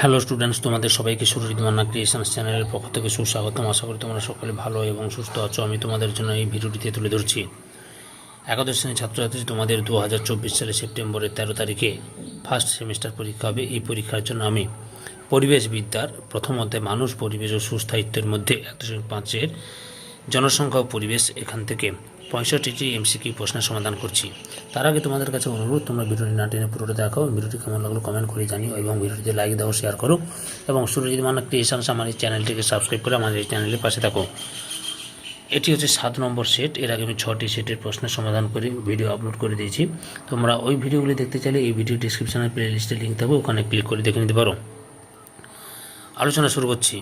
Hello students তোমাদের সবাইকে Surajit Manna creations চ্যানেলের পক্ষ থেকে সুস্বাগতম। আশা করি তোমরা সকলে ভালো এবং সুস্থ আছো। আমি তোমাদের জন্য এই ভিডিওটিতে তুলে ধরছি। একাদশ শ্রেণির ছাত্রছাত্রী, তোমাদের দু হাজার চব্বিশ সালে সেপ্টেম্বরের তেরো তারিখে ফার্স্ট সেমিস্টার পরীক্ষা হবে। এই পরীক্ষার জন্য আমি পরিবেশ বিদ্যার প্রথম অধ্যায়, মানুষ, পরিবেশ ও সুস্থায়িত্বের মধ্যে এক দশমিক পাঁচের জনসংখ্যা ও পরিবেশ এখান থেকে পঁয়ষট্টিটি এমসিকিউ প্রশ্নের সমাধান করছি। তার আগে তোমাদের কাছে অনুরোধ, তোমরা ভিডিওটি না টেনে পুরোটা দেখো, ভিডিওটি কেমন লাগল কমেন্ট করে জানিও এবং ভিডিওটিতে লাইক দাও শেয়ার করো এবং সুরজিৎ মান্না ক্রিয়েশনস আমার এই চ্যানেলটিকে সাবস্ক্রাইব করে আমাদের এই চ্যানেলের পাশে থাকো। এটি হচ্ছে সাত নম্বর সেট এর আগে আমি ছটি সেটের প্রশ্নের সমাধান করে ভিডিও আপলোড করে দিয়েছি। তোমরা ওই ভিডিওগুলি দেখতে চাইলে এই ভিডিও ডিসক্রিপশনের প্লে লিস্টে লিঙ্ক থাকবে, ওখানে ক্লিক করে দেখে নিতে পারো। আলোচনা শুরু করছি।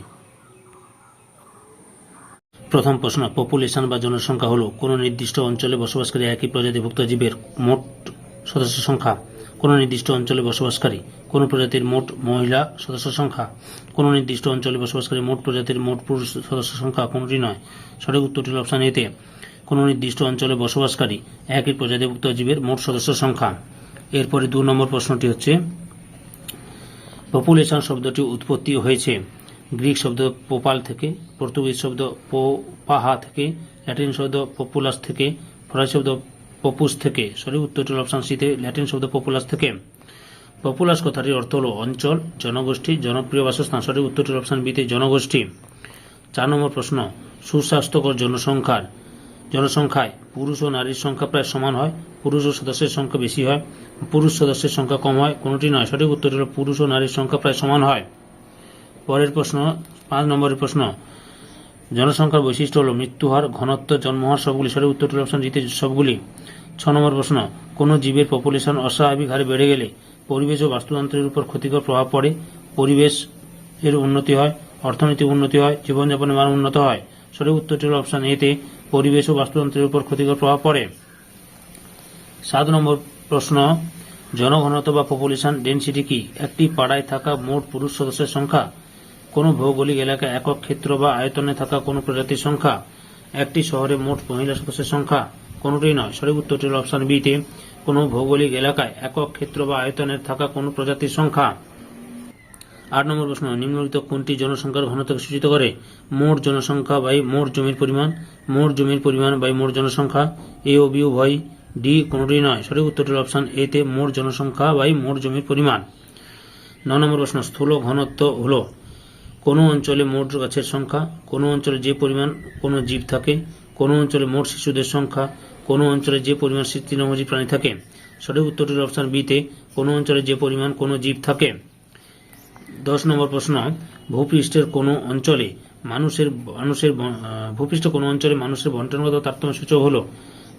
প্রথম প্রশ্ন পপুলেশন বা জনসংখ্যা হলো কোনো নির্দিষ্ট অঞ্চলে বসবাসকারী একই প্রজাতিভুক্ত জীবের মোট সদস্য সংখ্যা? কোনো নির্দিষ্ট অঞ্চলে বসবাসকারী কোনো প্রজাতির মোট মহিলা সদস্য সংখ্যা? কোনো নির্দিষ্ট অঞ্চলে বসবাসকারী মোট প্রজাতির মোট পুরুষ সদস্য সংখ্যা কোনটি নয়? সঠিক উত্তরটি অপশান এতে কোনো নির্দিষ্ট অঞ্চলে বসবাসকারী একই প্রজাতিভুক্ত জীবের মোট সদস্য সংখ্যা। এরপরে দু নম্বর প্রশ্নটি হচ্ছে পপুলেশন শব্দটি উৎপত্তি হয়েছে। গ্রিক শব্দ পোপাল থেকে, পর্তুগিজ শব্দ পোপাহা থেকে, ল্যাটিন শব্দ পপুলাস থেকে, ফরাসি শব্দ পপুস থেকে, সরি উত্তরটি অপশান সিতে ল্যাটিন শব্দ পপুলাস থেকে। পপুলাস কথাটির অর্থ হল অঞ্চল, জনগোষ্ঠী, জনপ্রিয় বাসস্থান সঠিক উত্তরটি হল অপশান বিতে জনগোষ্ঠী। চার নম্বর প্রশ্ন, সুস্বাস্থ্যকর জনসংখ্যার, জনসংখ্যায়, পুরুষ ও নারীর সংখ্যা প্রায় সমান হয়, পুরুষ ও সদস্যের সংখ্যা বেশি হয়, পুরুষ সদস্যের সংখ্যা কম হয়, কোনোটি নয়, সঠিক উত্তরটি হল পুরুষ ও নারীর সংখ্যা প্রায় সমান হয়। পরের প্রশ্ন, পাঁচ নম্বরের প্রশ্ন, জনসংখ্যার বৈশিষ্ট্য হল মৃত্যু হার, ঘনত্ব জন্মহার সবগুলি। সঠিক উত্তরটি অপশন জিতে সবগুলি। ছ নম্বর প্রশ্ন, কোনো জীবের পপুলেশন অস্বাভাবিক হারে বেড়ে গেলে পরিবেশ ও বাস্তুতন্ত্রের উপর ক্ষতিকর প্রভাব পড়ে? পরিবেশ এর উন্নতি হয়, অর্থনৈতিক উন্নতি হয়, জীবনযাপনের মান উন্নত হয়। সঠিক উত্তরটি হল অপশন এতে পরিবেশ ও বাস্তুতন্ত্রের উপর ক্ষতিকর প্রভাব পড়ে। সাত নম্বর প্রশ্ন, জনঘনত্ব বা পপুলেশন ডেন্সিটি কি? একটি পাড়ায় থাকা মোট পুরুষ সদস্যের সংখ্যা কোনো ভৌগোলিক এলাকায় একক ক্ষেত্র বা আয়তনে থাকা কোনো প্রজাতির সংখ্যা, একটি শহরে মোট মহিলা সদস্যের সংখ্যা কোনোটি নয়। সঠিক উত্তরটি হল অপশন বিতে কোনো ভৌগোলিক এলাকায় একক ক্ষেত্র বা আয়তনের থাকা কোনো প্রজাতির সংখ্যা। আট নম্বর প্রশ্ন, নিম্নলিখিত কোনটি জনসংখ্যার ঘনত্বকে সূচিত করে? মোট জনসংখ্যা বাই মোট জমির পরিমাণ, মোট জমির পরিমাণ বাই মোট জনসংখ্যা, এ ও বি উভয়, ডি কোনোটি নয়। সঠিক উত্তরটি হল অপশন এতে মোট জনসংখ্যা বাই মোট জমির পরিমাণ। ন নম্বর প্রশ্ন, স্থূল ঘনত্ব হলো কোনো অঞ্চলে মোট গাছের সংখ্যা, কোনো অঞ্চলে যে পরিমাণ কোনো জীব থাকে, কোনো অঞ্চলে মোট শিশুদের সংখ্যা, কোনো অঞ্চলে যে পরিমাণ তৃণভোজী প্রাণী থাকে। সঠিক উত্তরটির অপশন বিতে কোনো অঞ্চলে যে পরিমাণ কোনো জীব থাকে। দশ নম্বর প্রশ্ন, ভূপৃষ্ঠের কোনো অঞ্চলে মানুষের মানুষের ভূপৃষ্ঠ কোনো অঞ্চলে মানুষের বন্টনগত তারতম্য সূচক হলো?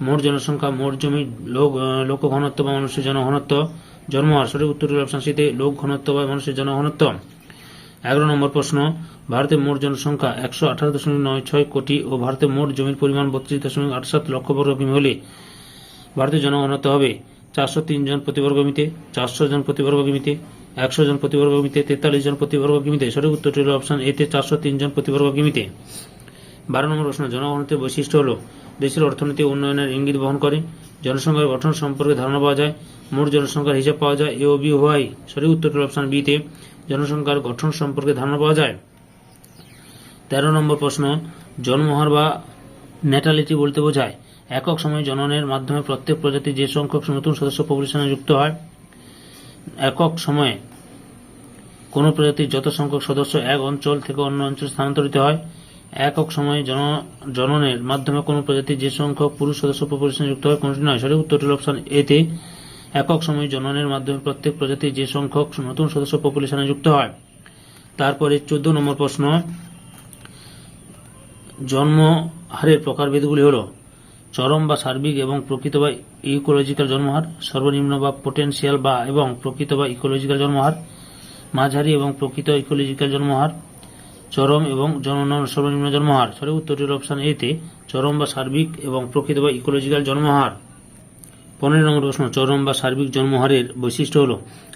মোট জনসংখ্যা, মোট জমি, লোক লোক ঘনত্ব বা মানুষের জনঘনত্ব। জন্ম জন্মহার সঠিক উত্তরটির অপশন সিতে লোক ঘনত্ব বা মানুষের জনঘনত্ব। এগারো নম্বর প্রশ্ন ভারতের মোট জনসংখ্যা একশো আঠারো দশমিক নয় ছয় কোটি ও ভারতের মোট জমির পরিমাণ বত্রিশ দশমিক আট সাত লক্ষ বর্গ হলে ভারতের জনঘনত্ব হবে চারশো তিন জন প্রতি বর্গ কিমিতে চারশো জন প্রতি বর্গ কিমিতে একশো জন প্রতি বর্গ কিমিতে তেতাল্লিশ জন প্রতি বর্গ কিমিতে সঠিক উত্তরটি হল অপশন এতে চারশো তিন জন প্রতি বর্গ কিমিতে বারো নম্বর প্রশ্ন জনগণতের বৈশিষ্ট্য হল দেশের অর্থনৈতিক উন্নয়নের ইঙ্গিত বহন করে, জনসংখ্যার গঠন সম্পর্কে ধারণা পাওয়া যায়, মোট জনসংখ্যার হিসাব পাওয়া যায়, এ ও বি হওয়াই সঠিক উত্তরটি অপশন বিতে জনসংখ্যার গঠন সম্পর্কে ধারণা পাওয়া যায়? তেরো নম্বর প্রশ্ন জন্মহার বা ন্যাটালিটি বলতে বোঝায় একক সময়ে জননের মাধ্যমে প্রত্যেক প্রজাতি যে সংখ্যক নতুন সদস্য পপুলেশনে যুক্ত হয়, একক সময়ে কোনো প্রজাতির যত সংখ্যক সদস্য এক অঞ্চল থেকে অন্য অঞ্চলে স্থানান্তরিত হয়, একক সময়ে জন, জননের মাধ্যমে কোনো প্রজাতির যে সংখ্যক পুরুষ সদস্য পপুলেশনে যুক্ত হয়, কোনটি নয়? সঠিক উত্তরটি অপশন এতে একক সময় জননের মাধ্যমে প্রত্যেক প্রজাতির যে সংখ্যক নতুন সদস্য পপুলেশনে যুক্ত হয়। তারপরে চোদ্দ নম্বর প্রশ্ন, জন্ম হারের প্রকারভেদগুলি হল চরম বা সার্বিক এবং প্রকৃত বা ইকোলজিক্যাল জন্মহার, সর্বনিম্ন বা পোটেনশিয়াল বা এবং প্রকৃত বা ইকোলজিক্যাল জন্মহার, মাঝারি এবং প্রকৃত ইকোলজিক্যাল জন্মহার, চরম এবং জনন সর্বনিম্ন জন্মহার। সঠিক উত্তরটির অপশন এতে চরম বা সার্বিক এবং প্রকৃত বা ইকোলজিক্যাল জন্মহার। পনেরো নম্বর প্রশ্ন চরম বা সার্বিক জন্মহারের বৈশিষ্ট্য হল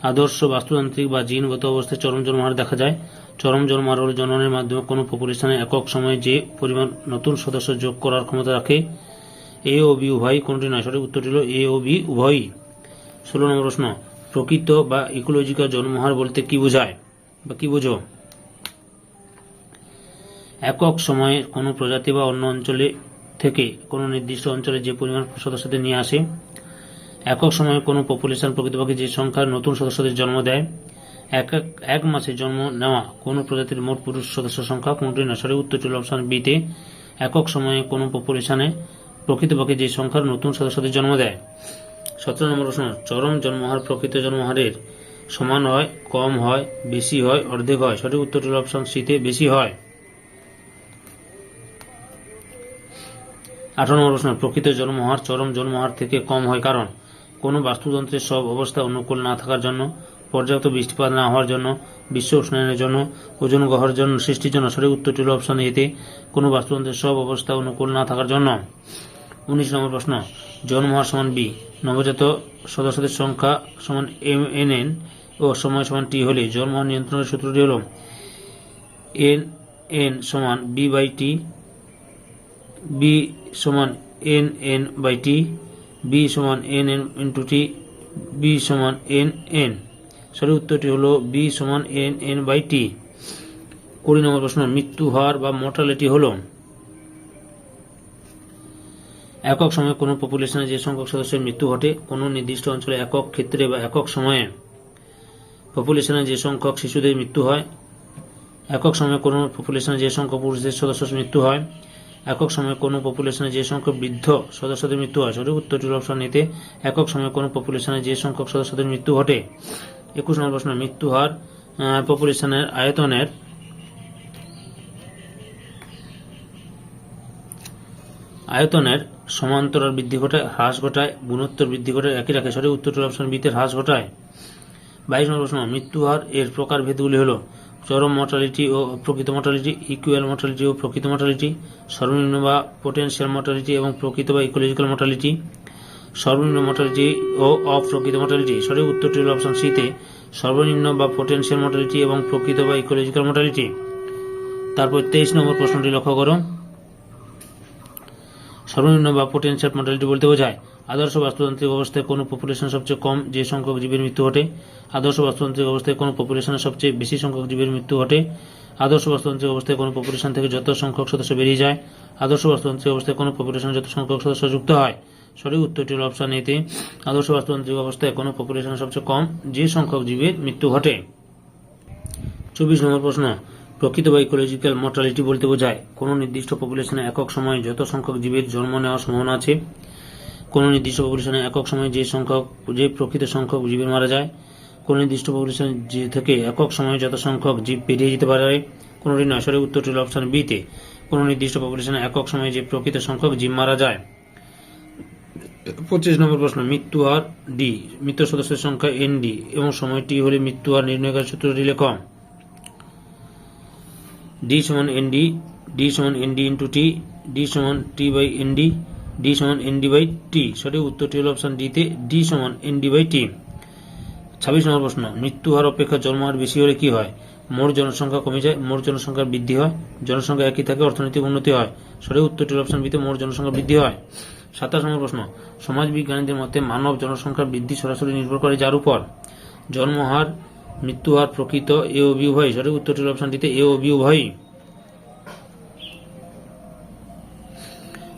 আদর্শ, বাস্তুতান্ত্রিক বা জিনগত অবস্থায় চরম জন্মহার দেখা যায়। চরম জন্মহার হল জননের মাধ্যমে কোনো পপুলেশনে একক সময়ে যে পরিমাণ নতুন সদস্য যোগ করার ক্ষমতা রাখে, এ ও বি উভয়ই, কোনটি নয়, সঠিক উত্তরটি হল এ ও বি উভয়ই। ষোলো নম্বর প্রশ্ন প্রকৃত বা ইকোলজিক্যাল জন্মহার বলতে কি বোঝায় বা কি বোঝো? একক সময়ে কোনো প্রজাতি বা অন্য অঞ্চলে থেকে কোনো নির্দিষ্ট অঞ্চলে যে পরিমাণ সদস্যদের নিয়ে আসে একক সময়ে কোনো পপুলেশন প্রকৃতপক্ষে যে সংখ্যার নতুন সদস্যদের জন্ম দেয়, এক এক মাসে জন্ম নেওয়া কোনো প্রজাতির মোট পুরুষ সদস্য সংখ্যা কোনটি না? সরি উত্তর ছিল অপশন বিতে একক সময়ে কোনো পপুলেশনে প্রকৃতপক্ষে যে সংখ্যার নতুন সদস্যদের জন্ম দেয়। সতেরো নম্বর প্রশ্ন, চরম জন্মহার প্রকৃত জন্মহারের সমান হয়, কম হয়, বেশি হয়, অর্ধেক হয়? সঠিক উত্তর ছিল অপশন সিতে বেশি হয়। আঠারো নম্বর প্রশ্ন, প্রকৃত জন্মহার চরম জন্মহার থেকে কম হয় কারণ? কোনো বাস্তুতন্ত্রের সব অবস্থা অনুকূল না থাকার জন্য, পর্যাপ্ত বৃষ্টিপাত না হওয়ার জন্য, বিশ্ব উষ্ণায়নের জন্য, ওজন গ্রহর জন্য সৃষ্টির জন্য সঠিক উত্তর ছিল অপশন এতে কোনো বাস্তুতন্ত্রের সব অবস্থা অনুকূল না থাকার জন্য। উনিশ নম্বর প্রশ্ন জন্মহার সমান বি নবজাত সদস্যদের সংখ্যা সমান এম এন এন ও সময় সমান টি হলে জন্মহার নিয়ন্ত্রণের সূত্রটি হল এন এন সমান বি বাই টি বি সমান N N by T B সমান N N into T B সমান এন এন সঠিক উত্তরটি হলো বি সমান এন এন বাই টি কুড়ি নম্বর প্রশ্ন, মৃত্যু হার বা মর্টালিটি হলো? একক সময়ে কোনো পপুলেশনে যে সংখ্যক সদস্যের মৃত্যু ঘটে, কোনো নির্দিষ্ট অঞ্চলে একক ক্ষেত্রে বা একক সময়ে। পপুলেশনে যে সংখ্যক শিশুদের মৃত্যু হয়, একক সময়ে কোনো পপুলেশনে যে সংখ্যক পুরুষদের সদস্যের মৃত্যু হয় একক সময়ে কোনো পপুলেশনে যে সংখ্যক বৃদ্ধ সদস্যদের মৃত্যু হয়? সঠিক উত্তরটি অপশন নিতে একক সময়ে কোনো পপুলেশনে যে সংখ্যক সদস্যদের মৃত্যু ঘটে? একুশ নম্বর প্রশ্ন, মৃত্যু হার পপুলেশনের আয়তনের আয়তনের সমান্তরাল বৃদ্ধি ঘটায়, হ্রাস ঘটায়, গুণোত্তর বৃদ্ধি ঘটায়, একই রাখে। সঠিক উত্তরটি অপশন বিতে হ্রাস ঘটায়। বাইশ নম্বর প্রশ্ন, মৃত্যু হার এর প্রকারভেদগুলি হলো চরম মর্টালিটি ও প্রকৃত মর্টালিটি ইকুয়াল মর্টালিটি ও প্রকৃত মর্টালিটি সর্বনিম্ন বা পোটেন্সিয়াল মর্টালিটি এবং প্রকৃত বা ইকোলজিক্যাল মর্টালিটি সর্বনিম্ন মর্টালিটি ও অপ্রকৃত মর্টালিটি সঠিক উত্তরটি হল অপশন সিতে সর্বনিম্ন বা পোটেন্সিয়াল মর্টালিটি এবং প্রকৃত বা ইকোলজিক্যাল মর্টালিটি তারপর তেইশ নম্বর প্রশ্নটি লক্ষ্য করো। সর্বনিম্ন বা পোটেনশিয়াল মর্টালিটি বলতে বোঝায়। আদর্শ বাস্তুতান্ত্রিক অবস্থায় কোনো পপুলেশন সবচেয়ে কম যে সংখ্যক জীবের মৃত্যু ঘটে। আদর্শ বাস্তুতান্ত্রিক অবস্থায় কোনো পপুলেশনের সবচেয়ে বেশি সংখ্যক জীবের মৃত্যু ঘটে। আদর্শ বাস্তুতান্ত্রিক অবস্থায় কোনো পপুলেশন থেকে যত সংখ্যক সদস্য বেরিয়ে যায়, আদর্শ বাস্তুতান্ত্রিক অবস্থায় কোনো পপুলেশনে যত সংখ্যক সদস্য যুক্ত হয়। সঠিক উত্তরটি হল অপশন এতে আদর্শ বাস্তুতান্ত্রিক অবস্থায় কোনো পপুলেশনের সবচেয়ে কম যে সংখ্যক জীবের মৃত্যু ঘটে। চব্বিশ নম্বর প্রশ্ন প্রকৃত বা ইকোলজিক্যাল মর্টালিটি বলতে বোঝায়, কোনো নির্দিষ্ট পপুলেশনে একক সময়ে যত সংখ্যক জীবের জন্ম নেওয়ার সম্ভাবনা আছে, কোনো নির্দিষ্ট পপুলেশনে একক সময়ে যে সংখ্যক, যে প্রকৃত সংখ্যক জীবের মারা যায়, কোনো নির্দিষ্ট পপুলেশন যে থেকে একক সময়ে যত সংখ্যক জীব পেরিয়ে যেতে পারে, কোনোটি নয়। সঠিক উত্তরটি হল অপশন বিতে কোনো নির্দিষ্ট পপুলেশনে একক সময়ে যে প্রকৃত সংখ্যক জীব মারা যায়। পঁচিশ নম্বর প্রশ্ন, মৃত্যু হার ডি মৃত সদস্যের সংখ্যা এন ডি এবং সময়টি হলে মৃত্যু হার নির্ণয়কার সূত্রটি লেখ ডি সমান ডি ডি সমান ডি ইন্টু টি ডি সমান টি বাই ডি ডি সমান ডি বাই টি সঠিক উত্তরটি হল অপশন ডিতে ডি সমান ডি বাই টি ছাব্বিশ নম্বর প্রশ্ন, মৃত্যু হার অপেক্ষা জন্মহার বেশি হলে কি হয়? মোট জনসংখ্যা কমে যায়, মোট জনসংখ্যার বৃদ্ধি হয়, জনসংখ্যা একই থাকে, অর্থনৈতিক উন্নতি হয়। সঠিক উত্তরটি হল অপশন বিতে মোট জনসংখ্যা বৃদ্ধি হয়। সাতাশ নম্বর প্রশ্ন সমাজ বিজ্ঞানীদের মতে মানব জনসংখ্যার বৃদ্ধি সরাসরি নির্ভর করে যার উপর? জন্মহার মৃত্যুহার প্রকৃত এ ও বি সঠিক উত্তরটি হল অপশনটিতে এ ও বি উভয়ই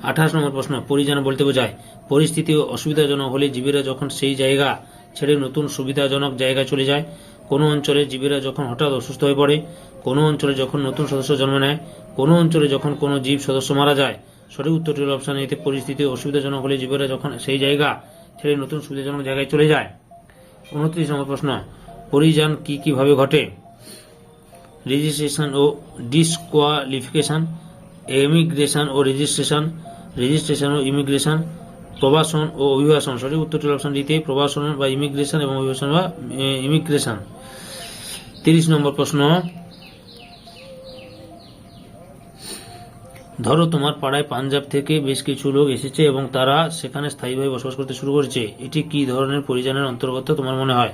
আঠাশ নম্বর প্রশ্ন পরিজন বলতে বোঝায়, পরিস্থিতি অসুবিধাজনক হলে জীবীরা যখন সেই জায়গা ছেড়ে নতুন সুবিধাজনক জায়গায় চলে যায়, কোনো অঞ্চলে জীবীরা যখন হঠাৎ অসুস্থ হয়ে পড়ে, কোনো অঞ্চলে যখন নতুন সদস্য জন্ম নেয়, কোনো অঞ্চলে যখন কোনো জীব সদস্য মারা যায়, সঠিক উত্তরটি হল অপশন এতে পরিস্থিতি অসুবিধাজনক হলে জীবীরা যখন সেই জায়গা ছেড়ে নতুন সুবিধাজনক জায়গায় চলে যায়। উনত্রিশ নম্বর প্রশ্ন পরিযান কি কীভাবে ঘটে? রেজিস্ট্রেশন ও ডিসকোয়ালিফিকেশন এমিগ্রেশন ও রেজিস্ট্রেশন রেজিস্ট্রেশন ও ইমিগ্রেশন, প্রবাসন ও অভিবাসন, সঠিক উত্তরটি অপশন দিতে প্রবাসন বা ইমিগ্রেশন এবং অভিবাসন বা ইমিগ্রেশন। তিরিশ নম্বর প্রশ্ন। ধরো তোমার পাড়ায় পাঞ্জাব থেকে বেশ কিছু লোক এসেছে এবং তারা সেখানে স্থায়ীভাবে বসবাস করতে শুরু করেছে। এটি কি ধরনের পরিযানের অন্তর্গত তোমার মনে হয়?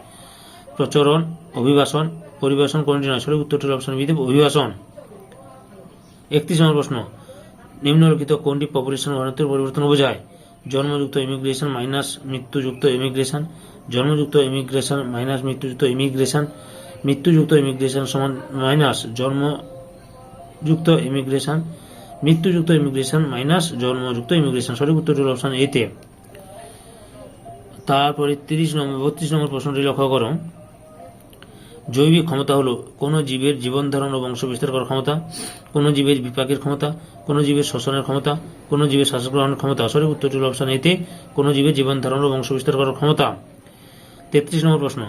প্রচরণ, অভিবাসন পরিবেশন কোনটি নয়? সঠিক উত্তরটি অপশন বিতে অভিবাসন। একত্রিশ নম্বর প্রশ্ন। নিম্নলিখিত কোনটি পপুলেশন ঘনত্বের পরিবর্তন বোঝায়? জন্মযুক্ত ইমিগ্রেশন মাইনাস মৃত্যুযুক্ত ইমিগ্রেশন জন্মযুক্ত ইমিগ্রেশন মাইনাস মৃত্যুযুক্ত ইমিগ্রেশন মৃত্যুযুক্ত ইমিগ্রেশন সমান মাইনাস জন্মযুক্ত ইমিগ্রেশন মৃত্যুযুক্ত ইমিগ্রেশন মাইনাস জন্মযুক্ত ইমিগ্রেশন সঠিক উত্তরটি হল অপশন এতে তারপরে তিরিশ নম্বর, বত্রিশ নম্বর প্রশ্নটি লক্ষ্য করো। জৈবিক ক্ষমতা হলো কোনো জীবের জীবন ধারণ ও বংশ বিস্তার করার ক্ষমতা, কোনো জীবের বিপাকের ক্ষমতা, কোনো জীবের শ্বসনের ক্ষমতা, কোনো জীবের শ্বাস গ্রহণের ক্ষমতা সঠিক উত্তরটি অপশন এতে কোনো জীবের জীবন ধারণ ও বংশ বিস্তার করার ক্ষমতা। তেত্রিশ নম্বর প্রশ্ন,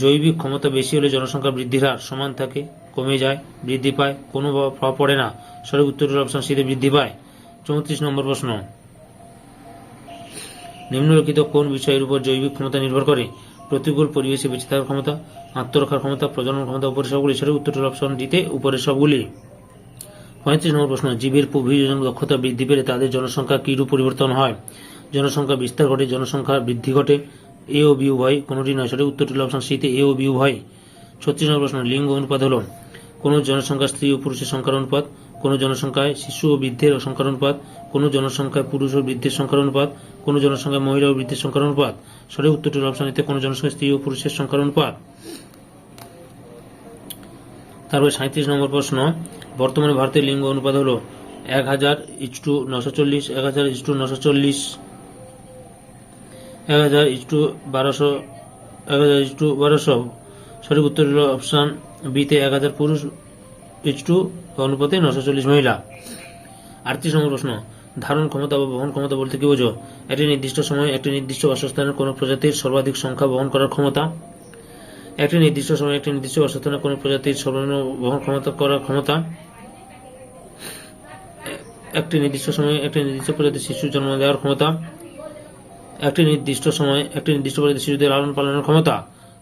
জৈবিক ক্ষমতা বেশি হলে জনসংখ্যা বৃদ্ধির হার সমান থাকে, কমে যায়, বৃদ্ধি পায়, কোনো প্রভাব পড়ে না। সঠিক উত্তরটি অপশন সিতে বৃদ্ধি পায়। চৌত্রিশ নম্বর প্রশ্ন, নিম্নলিখিত কোন বিষয়ের উপর জৈবিক ক্ষমতা নির্ভর করে? প্রতিকূল পরিবেশে বেঁচে থাকার ক্ষমতা আত্মরক্ষার ক্ষমতা, প্রজনন ক্ষমতা, উপরের সবগুলি উত্তরটি হল অপশন ডিতে উপরের সবগুলি। পঁয়ত্রিশ নম্বর প্রশ্ন, জীবের প্রভিযোজন দক্ষতা বৃদ্ধি পেলে তাদের জনসংখ্যা কিরূপ পরিবর্তন হয়? জনসংখ্যা বিস্তার ঘটে, জনসংখ্যা বৃদ্ধি ঘটে, এ ও বি উভয়, কোনোটি নয়, সঠিক উত্তরটি অপশন সিতে এ ও বি উভয়। ছত্রিশ নম্বর প্রশ্ন, লিঙ্গ অনুপাত হল। কোনো জনসংখ্যা স্ত্রী ও পুরুষের সংখ্যার অনুপাত, কোনো জনসংখ্যায় শিশু ও বৃদ্ধের সংখ্যার অনুপাত কোনো জনসংখ্যায় পুরুষ ও বৃদ্ধের সংখ্যার অনুপাত, কোনো জনসংখ্যায় মহিলা ও বৃদ্ধের সংখ্যার অনুপাত। সঠিক উত্তরটি হল অপশন এতে কোনো জনসংখ্যায় স্ত্রী ও পুরুষের সংখ্যার অনুপাত। তারপরে সাঁত্রিশ নম্বর প্রশ্ন, বর্তমানে ভারতের লিঙ্গ অনুপাত হল এক হাজার ইচ টু নশো চল্লিশ, এক হাজার ইচ টু নশো চল্লিশ, এক হাজার ইচ টু বারোশো, এক হাজার ইচ টু বারোশো। সঠিক উত্তর হল অপশান বিতে এক হাজার পুরুষ ইচ টু অনুপাতে নশো চল্লিশ মহিলা। আটত্রিশ নম্বর প্রশ্ন ধারণ ক্ষমতা বা বহন ক্ষমতা বলতে কি বোঝো একটি নির্দিষ্ট সময়ে একটি নির্দিষ্ট বাসস্থানের কোনো প্রজাতির সর্বাধিক সংখ্যা বহন করার ক্ষমতা একটি নির্দিষ্ট সময়ে একটি নির্দিষ্ট বাসস্থানের কোনো প্রজাতির সর্বনিম্ন বহন ক্ষমতা করার ক্ষমতা একটি নির্দিষ্ট সময়ে একটি নির্দিষ্ট প্রজাতির শিশু জন্ম দেওয়ার ক্ষমতা একটি নির্দিষ্ট সময়ে একটি নির্দিষ্ট প্রজাতির শিশুদের লালন পালনের ক্ষমতা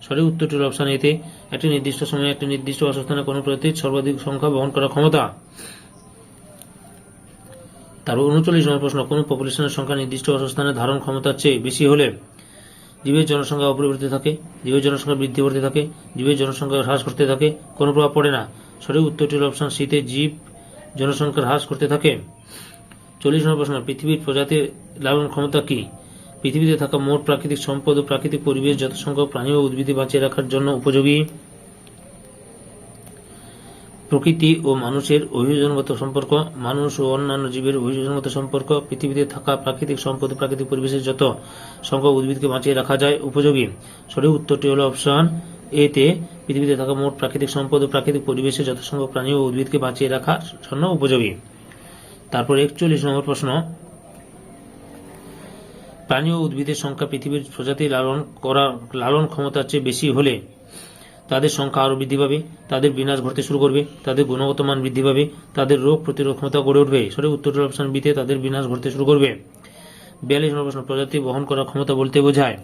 সঠিক উত্তরটি অপশন এতে একটি নির্দিষ্ট সময়ে একটি নির্দিষ্ট বাসস্থানে কোনো প্রজাতির সর্বাধিক সংখ্যা বহন করার ক্ষমতা তারপর উনচল্লিশ নম্বর প্রশ্ন, কোন পপুলেশনের সংখ্যা নির্দিষ্ট বাসস্থানে ধারণ ক্ষমতার চেয়ে বেশি হলে জীবের জনসংখ্যা অপরিবর্তিত থাকে, জীবের জনসংখ্যা বৃদ্ধি করতে থাকে, জীবের জনসংখ্যা হ্রাস করতে থাকে, কোনো প্রভাব পড়ে না। সঠিক উত্তরটি হল অপশন সিতে জীব জনসংখ্যার হ্রাস করতে থাকে। চল্লিশ নম্বর প্রশ্ন, পৃথিবীর প্রজাতির লালন ক্ষমতা কি? পৃথিবীতে থাকা মোট প্রাকৃতিক সম্পদ ও প্রাকৃতিক পরিবেশ যত সংখ্যক প্রাণী ও উদ্ভিদ বাঁচিয়ে রাখার জন্য উপযোগী? প্রকৃতি ও মানুষের অভিযোজনগত সম্পর্ক, মানুষ ও অন্যান্য জীবের অভিযোজনগত সম্পর্ক, পৃথিবীতে থাকা প্রাকৃতিক সম্পদ, প্রাকৃতিক পরিবেশের যত সংখ্যক উদ্ভিদকে বাঁচিয়ে রাখা যায়, উপযোগী। সঠিক উত্তরটি হল অপশন এতে পৃথিবীতে থাকা মোট প্রাকৃতিক সম্পদ ও প্রাকৃতিক পরিবেশের যত সংখ্যক প্রাণী ও উদ্ভিদকে বাঁচিয়ে রাখার জন্য উপযোগী। তারপর একচল্লিশ নম্বর প্রশ্ন। প্রাণী ও উদ্ভিদের সংখ্যা পৃথিবীর প্রজাতি লালন করা, লালন ক্ষমতার চেয়ে বেশি হলে তাদের সংখ্যা আরও বৃদ্ধি পাবে, তাদের বিনাশ ঘটতে শুরু করবে, তাদের গুণগত মান বৃদ্ধি পাবে, তাদের রোগ প্রতিরোধ ক্ষমতা গড়ে উঠবে। সঠিক উত্তরটি অপশন বিতে তাদের বিনাশ ঘটতে শুরু করবে। বিয়াল্লিশ নম্বর প্রশ্ন, প্রজাতি বহন করার ক্ষমতা বলতে বোঝায়।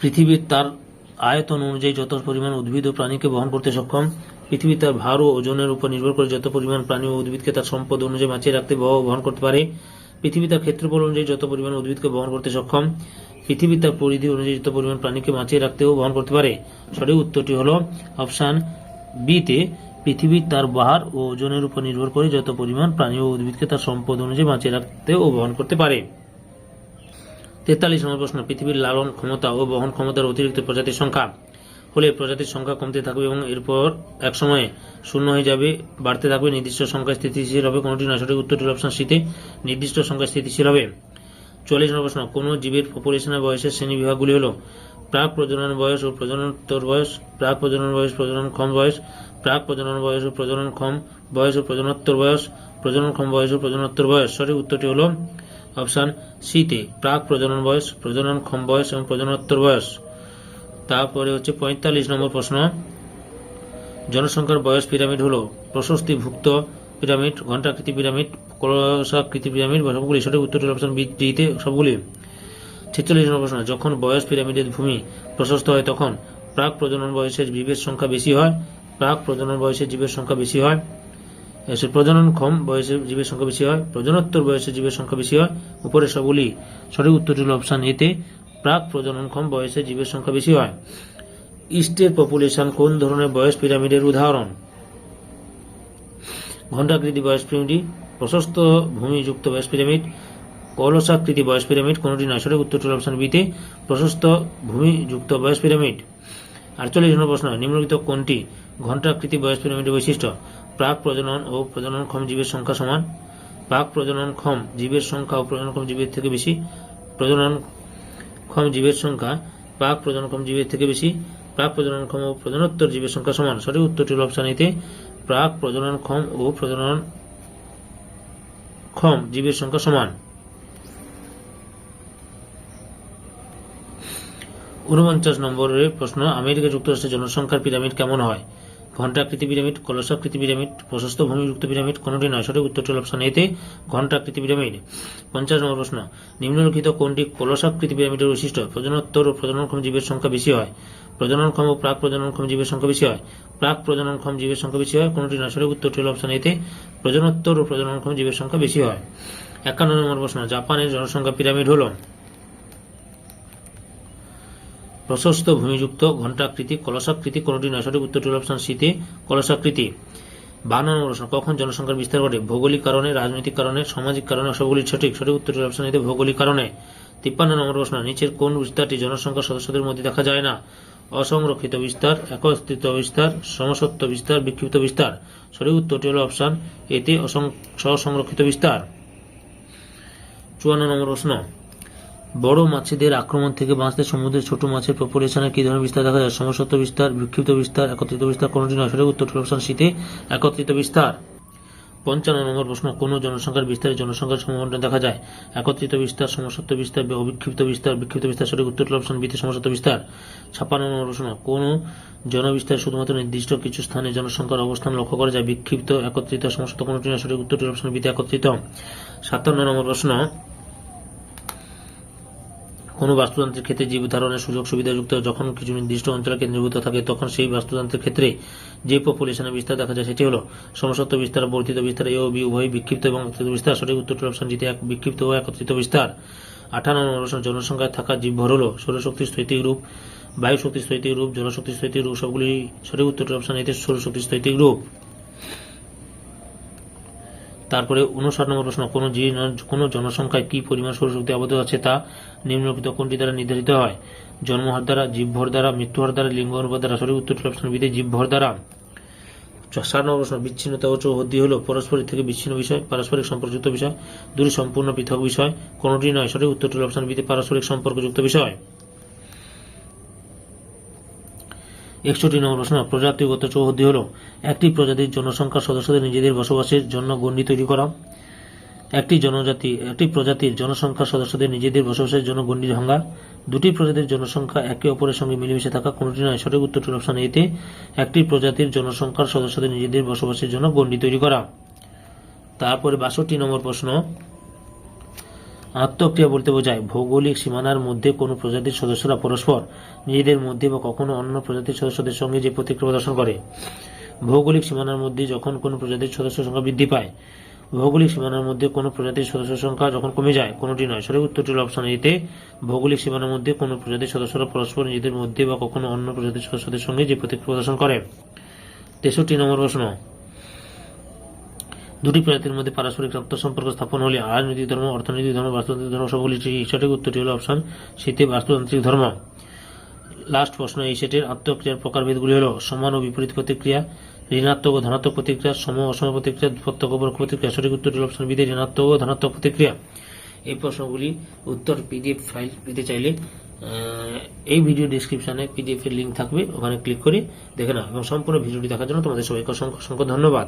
পৃথিবীর তার আয়তন অনুযায়ী যত পরিমাণ উদ্ভিদ ও প্রাণীকে বহন করতে সক্ষম পৃথিবী তার ভার ও ওজনের উপর নির্ভর করে যত পরিমাণ প্রাণী ও উদ্ভিদকে তার সম্পদ অনুযায়ী বাঁচিয়ে রাখতে বহন করতে পারে পৃথিবী তার ক্ষেত্রফল অনুযায়ী যত পরিমাণ উদ্ভিদকে বহন করতে সক্ষম পৃথিবী তার পরিধি অনুযায়ী যত পরিমাণ প্রাণীকে বাঁচিয়ে রাখতেও বহন করতে পারে, সঠিক উত্তরটি হল অপশান বিতে পৃথিবী তার বাহার ও ওজনের উপর নির্ভর করে যত পরিমাণ প্রাণী ও উদ্ভিদকে তার সম্পদ অনুযায়ী বাঁচিয়ে রাখতে ও বহন করতে পারে। তেতাল্লিশ নম্বর প্রশ্ন, পৃথিবীর লালন ক্ষমতা ও বহন ক্ষমতার অতিরিক্ত প্রজাতির সংখ্যা। হলে প্রজাতির সংখ্যা কমতে থাকবে এবং এরপর এক সময়ে শূন্য হয়ে যাবে, বাড়তে থাকবে, নির্দিষ্ট সংখ্যা স্থিতিশীল হবে, কোনটি নয়, সঠিক উত্তরটি অপশন সিতে নির্দিষ্ট সংখ্যা স্থিতিশীল হবে। চল্লিশ নম্বর প্রশ্ন, কোন জীবের পপুলেশনের বয়সের শ্রেণি বিভাগগুলি হলো প্রাক প্রজনন বয়স ও প্রজনোত্তর বয়স, প্রাক প্রজনন বয়স, প্রজনন ক্ষম বয়স, প্রাক প্রজনন বয়স ও প্রজনন ক্ষম বয়স ও প্রজনোত্তর বয়স, প্রজনন ক্ষম বয়স ও প্রজনোত্তর বয়স। সঠিক উত্তরটি হলো অপশান সিতে প্রাক প্রজনন বয়স, প্রজনন ক্ষম বয়স এবং প্রজনোত্তর বয়স। তারপরে হচ্ছে পঁয়তাল্লিশ নম্বর প্রশ্ন, জনসংখ্যার বয়স পিরামিড হলো প্রশস্তিভুক্ত পিরামিড ঘণ্টাকৃতি পিরামিড কলসাকৃতি পিরামিড বা সবগুলি সঠিক উত্তরটি অপশন বি ডিতে সবগুলি। ছেচল্লিশ নম্বর প্রশ্ন, যখন বয়স পিরামিডের ভূমি প্রশস্ত হয় তখন প্রাক প্রজনন বয়সের জীবের সংখ্যা বেশি হয়, প্রাক প্রজনন বয়সের জীবের সংখ্যা বেশি হয় প্রজনন ক্ষম বয়সের জীবের সংখ্যা বেশি হয়, প্রজনোত্তর বয়সে জীবের সংখ্যা বেশি হয়, উপরে সবগুলি সঠিক উত্তরটি হল অপশান এতে প্রাক প্রজননক্ষম বয়সে জীবের সংখ্যা বেশি হয়। ইস্টের পপুলেশন কোন ধরনের বয়স পিরামিডের উদাহরণ? ঘণ্টাকৃতি বয়স পিরামিড প্রশস্ত ভূমিযুক্ত বয়স পিরামিড, কলসাকৃতি বয়স পিরামিড, কোনটি নয়। সঠিক উত্তরটি অপশন বিতে প্রশস্ত ভূমিযুক্ত বয়স পিরামিড। আটচল্লিশ নম্বর প্রশ্ন, নিম্নলিখিত কোনটি ঘণ্টাকৃতি বয়স পিরামিডের বৈশিষ্ট্য? প্রাক প্রজনন ও প্রজননক্ষম জীবের সংখ্যা সমান। প্রাক প্রজননক্ষম জীবের সংখ্যা ও প্রজননক্ষম জীবের থেকে বেশি। প্রজননক্ষম জীবের সংখ্যা, প্রাক প্রজননক্ষম জীবের থেকে বেশি। প্রাক প্রজননক্ষম ও প্রজনোত্তর জীবের সংখ্যা সমান। সঠিক উত্তরটি হল অপশন এতে প্রাক প্রজননক্ষম ও প্রজননক্ষম জীবের সংখ্যা সমান। উনপঞ্চাশ নম্বরের প্রশ্ন, আমেরিকা যুক্তরাষ্ট্রের জনসংখ্যার পিরামিড কেমন হয়? ঘণ্টাকৃতি পিরামিড, কলসাকৃতি পিরামিড, প্রশস্ত ভূমিযুক্ত পিরামিড, কোনটি নয়? সঠিক উত্তরটি অপশন এতে ঘণ্টাকৃতি পিরামিড। পঞ্চাশ নম্বর প্রশ্ন, নিম্নলিখিত কোনটি কলসাকৃতি পিরামিডের বৈশিষ্ট্য? প্রজনোত্তর ও প্রজননক্ষম জীবের সংখ্যা বেশি হয়। প্রজননক্ষম ও প্রাক প্রজননক্ষম জীবের সংখ্যা বেশি হয়। প্রাক প্রজননক্ষম জীবের সংখ্যা বেশি হয়, কোনটি নয় সঠিক উত্তরটি হল অপশন এতে প্রজনোত্তর ও প্রজননক্ষম জীবের সংখ্যা বেশি হয়। একান্ন নম্বর প্রশ্ন, জাপানের জনসংখ্যা পিরামিড হল প্রশস্ত, ভূমিযুক্ত, ঘণ্টাকৃতি, কলসাকৃতি, কোনটি নয় সঠিক উত্তরটি হল অপশন সিতে কলসাকৃতি। বান্ন নম্বর প্রশ্ন, কখন জনসংখ্যার বিস্তার ঘটে? ভৌগোলিক কারণে, রাজনৈতিক কারণে, সামাজিক কারণে, সবগুলি সঠিক? সঠিক উত্তরটি অপশন এতে ভৌগোলিক কারণে। তিপ্পান্ন নম্বর প্রশ্ন, নিচের কোন বিস্তারটি জনসংখ্যার সদস্যদের মধ্যে দেখা যায় না? অসংরক্ষিত বিস্তার একত্রিত বিস্তার, সমসত্ব বিস্তার, বিক্ষিপ্ত বিস্তার। সঠিক উত্তরটি হল অপশন এতে স্বসংরক্ষিত বিস্তার। চুয়ান্ন নম্বর প্রশ্ন। বড় মাছেদের আক্রমণ থেকে বাঁচতে সমুদ্রের ছোট মাছের পপুলেশনের কি ধরনের বিস্তার দেখা যায়? সমসত্ব বিস্তার, বিক্ষিপ্ত বিস্তার, একত্রিত বিস্তার কোনটি নয়? সঠিক উত্তরটি অপশন শীতে একত্রিত বিস্তার। পঞ্চান্ন নম্বর প্রশ্ন, কোন জনসংখ্যার বিস্তারে জনসংখ্যার সমবন্টন দেখা যায়? একত্রিত বিস্তার সমসত্ব বিস্তার অবিক্ষিপ্ত বিস্তার, বিক্ষিপ্ত বিস্তার, সঠিক উত্তর অপশন বিতে সমসত্ব বিস্তার। ছাপ্পান্ন নম্বর প্রশ্ন, কোন জনবিস্তার শুধুমাত্র নির্দিষ্ট কিছু স্থানে জনসংখ্যার অবস্থান লক্ষ্য করা যায়? বিক্ষিপ্ত, একত্রিত সমস্ত নয় সঠিক উত্তরটি অপশন বিতে একত্রিত। সাতান্ন নম্বর প্রশ্ন, কোনো বাস্তুতন্ত্রের ক্ষেত্রে জীব ধারণের সুযোগ সুবিধাযুক্ত যখন কিছু নির্দিষ্ট অঞ্চলে কেন্দ্রীভূত থাকে, তখন সেই বাস্তুতন্ত্রের ক্ষেত্রে যে পপুলেশনের বিস্তার দেখা যায় সেটি হলো সমসত্ব বিস্তার, বর্ধিত বিস্তার, এ ও বি উভয় বিক্ষিপ্ত এবং বিস্তার। সঠিক উত্তর অপশন জিতে এক বিক্ষিপ্ত ও একত্রিত বিস্তার। আঠান্ন প্রশ্ন জনসংখ্যায় থাকা জীবভর হল সৌরশক্তি স্থৈতিক রূপ বায়ু শক্তি স্থৈতিক রূপ, জলশক্তি স্থৈতিক রূপ, সবগুলি সঠিক উত্তর অপশন এতে সৌরশক্তি স্থৈতিক রূপ। তারপরে উনষাট নম্বর প্রশ্ন, কোন কোন জনসংখ্যায় কি পরিমাণ সৌরশক্তি আবদ্ধ আছে তা নিম্নলিখিত কোনটি দ্বারা নির্ধারিত হয়? জন্মহার দ্বারা জীবভর দ্বারা, মৃত্যুহার দ্বারা লিঙ্গ অনুপাত দ্বারা, সঠিক উত্তরটি অপশন বিদে জীবভর দ্বারা। ষাট নম্বর প্রশ্ন, বিচ্ছিন্নতা ও চৌহদ্দি হল পারস্পরিক থেকে বিচ্ছিন্ন বিষয়, পারস্পরিক সম্পর্কযুক্ত বিষয়, দুটি সম্পূর্ণ পৃথক বিষয়, কোনটি নয়, সঠিক উত্তরটি হল অপশন বিতে পারস্পরিক সম্পর্কযুক্ত বিষয়। একষট্টি নম্বর প্রশ্ন, প্রজাতিগত চৌহদ্দি হল একটি প্রজাতির জনসংখ্যার সদস্যদের নিজেদের বসবাসের জন্য গণ্ডি তৈরি করা। একটি জনজাতি, একটি প্রজাতির জনসংখ্যার সদস্যদের নিজেদের বসবাসের জন্য গণ্ডি ভাঙা দুটি প্রজাতির জনসংখ্যা একে অপরের সঙ্গে মিলেমিশে থাকা কোনটি নয়। সঠিক উত্তরটি অপশন এতে একটি প্রজাতির জনসংখ্যার সদস্যদের নিজেদের বসবাসের জন্য গণ্ডি তৈরি করা। তারপরে বাষট্টি নম্বর প্রশ্ন আত্মক্রিয়া বলতে বোঝায়, ভৌগোলিক সীমানার মধ্যে কোনো প্রজাতির সদস্যরা পরস্পর নিজেদের মধ্যে বা কখনো অন্য প্রজাতির সদস্যদের সঙ্গে যে প্রতিক্রিয়া প্রদর্শন করে। ভৌগোলিক সীমানার মধ্যে যখন কোনো প্রজাতির সদস্য সংখ্যা বৃদ্ধি পায়, ভৌগোলিক সীমানার মধ্যে কোনো প্রজাতির সদস্য সংখ্যা যখন কমে যায়, কোনোটি নয়। সঠিক উত্তরটি অপশন এতে ভৌগোলিক সীমানার মধ্যে কোনো প্রজাতির সদস্যরা পরস্পর নিজেদের মধ্যে বা কখনো অন্য প্রজাতির সদস্যদের সঙ্গে যে প্রতিক্রিয়া প্রদর্শন করে। তেষট্টি নম্বর প্রশ্ন দুটি প্রজাতির মধ্যে পারস্পরিক রক্ত সম্পর্ক স্থাপন হলে রাজনৈতিক ধর্ম, অর্থনৈতিক ধর্ম, বাস্তুতান্ত্রিক ধর্ম সবগুলি ঠিক সঠিক উত্তরটি হল অপশন শীতে বাস্তুতান্ত্রিক ধর্ম। লাস্ট প্রশ্ন এই সেটের আত্মক্রিয়ার প্রকারভেদগুলি হল সমান ও বিপরীত প্রতিক্রিয়া, ঋণাত্মক ও ধনাত্মক প্রতিক্রিয়া, সম অসম প্রতিক্রিয়া প্রত্যক্ষ প্রতিক্রিয়া, সঠিক উত্তরটি হল অপশন বিদে ঋণাত্মক ও ধনাত্মক প্রতিক্রিয়া। এই প্রশ্নগুলি উত্তর পিডিএফ ফাইল পেতে চাইলে এই ভিডিও ডিসক্রিপশনে পিডিএফ এর লিঙ্ক থাকবে, ওখানে ক্লিক করে দেখে নাও। এবং সম্পূর্ণ ভিডিওটি দেখার জন্য তোমাদের সবাইকে অসংখ্য অসংখ্য ধন্যবাদ।